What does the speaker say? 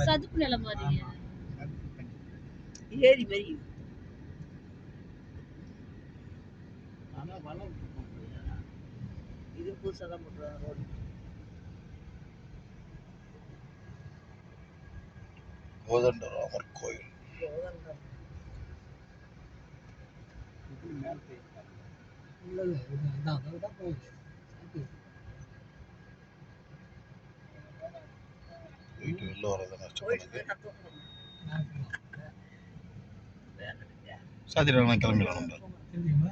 சதுப்பு நிலம் மாதிரியா ஏரி மாதிரி இது புதுசாக தான் போட்டுருவாங்க ரோடு கோதண்டராமர் கோயில். போயிட்டு வெளில வரது கஷ்டப்படுது சாத்திரம் கிளம்பிடலாம். நம்ம